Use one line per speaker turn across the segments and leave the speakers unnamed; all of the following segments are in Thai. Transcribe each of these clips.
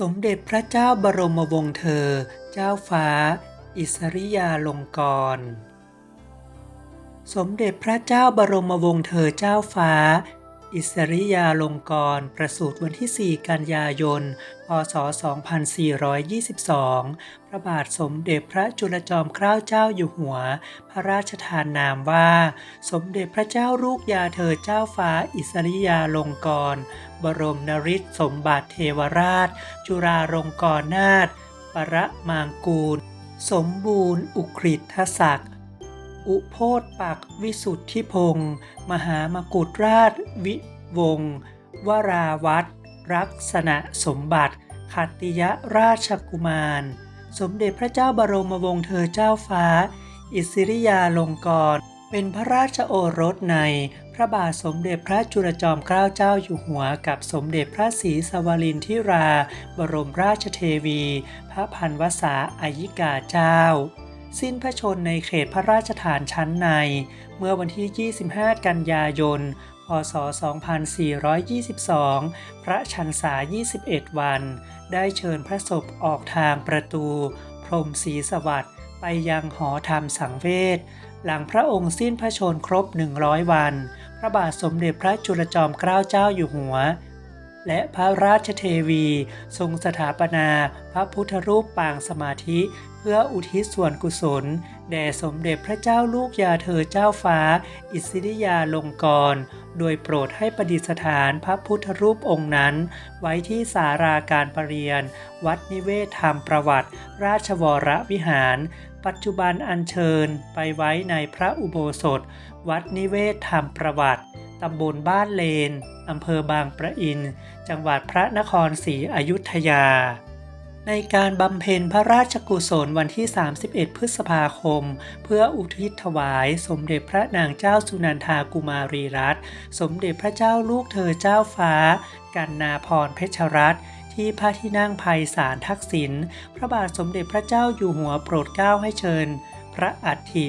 สมเด็จพระเจ้าบรมวงศ์เธอ เจ้าฟ้า อิสริยาลงกรณ์สมเด็จพระเจ้าบรมวงศ์เธอเจ้าฟ้า อิสริยาลงกรณ์ประสูติวันที่ 4 กันยายน พศ 2422 พระบาทสมเด็จพระจุลจอมเกล้าเจ้าอยู่หัว พระราชทานนามว่า สมเด็จพระเจ้าลูกยาเธอเจ้าฟ้าอิสริยาลงกรณ์บรมนริศสมบัติเทวราช จุฬาลงกรณ์นาถประมางกูล สมบูรณ์อุกฤษทศักดิ์ อุโพธปักวิสุทธิพงศ์มหามกุฎราชวิวงศ์วราวัตรรักษณะสมบัติขัตติยราชกุมาร สมเด็จพระเจ้าบรมวงศ์เธอเจ้าฟ้า อิสริยาลงกรณ์เป็นพระราชโอรสในพระบาทสมเด็จพระจุลจอมเกล้าเจ้าอยู่หัวกับสมเด็จพระศรีสวรินทิรา บรมราชเทวี พระพันวษาอายิกาเจ้า สิ้นพระชนในเขตพระราชฐานชั้นใน เมื่อวันที่ 25 กันยายน พศ 2422 พระชันษา 21 วัน ได้เชิญพระศพออกทางประตู พรมศรีสวัสดิ์ไปยังหอธรรมสังเวช หลังพระองค์สิ้นพระชนครบ 100 วัน พระบาทสมเด็จพระจุลจอมเกล้าเจ้าอยู่หัว และพระราชเทวี ทรงสถาปนาพระพุทธรูปปางสมาธิ เพื่ออุทิศส่วนกุศล แด่สมเด็จพระเจ้าลูกยาเธอเจ้าฟ้า อิสริยาลงกรณ์โดยโปรดให้ประดิษฐานพระพุทธรูปองค์นั้น ไว้ที่สาราการประเรียน วัดนิเวศธรรมประวัติ ราชวรวิหาร ปัจจุบันอัญเชิญไปไว้ในพระอุโบสถ วัดนิเวศธรรมประวัติ ตำบลบ้านเลน อำเภอบางประอิน จังหวัดพระนครศรีอยุธยา ในการบำเพ็ญพระราชกุศลวันที่ 31 พฤษภาคม เพื่ออุทิศถวาย สมเด็จพระนางเจ้าสุนันทากุมารีรัตน์สมเด็จพระเจ้าลูกเธอเจ้าฟ้า กันนาพรเพชรรัตน์ที่พระที่นั่งภัยสารทักษิณพระบาทสมเด็จพระเจ้าอยู่หัวโปรดเกล้าให้เชิญ พระอัฐิ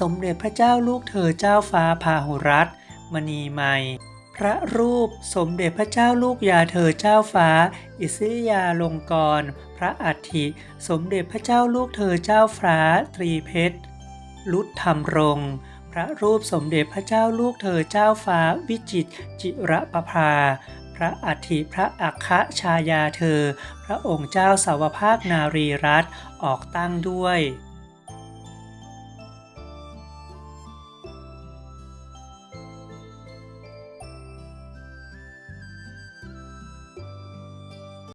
สมเด็จพระเจ้าลูกเธอเจ้าฟ้าพาหุรัตน์ มณีไมพระรูปสมเด็จพระเจ้าลูกยาเธอเจ้าฟ้า อิสริยาลงกรณ์พระอัฐิ สมเด็จพระเจ้าลูกเธอเจ้าฟ้า ตรีเพชร ลุธธรรมรงพระรูปสมเด็จพระเจ้าลูกเธอเจ้าฟ้า วิจิตรจิระประภา พระอัฐิพระอัคคชายาเธอ พระองค์เจ้าสาวภาคนารีรัตน์ออกตั้งด้วย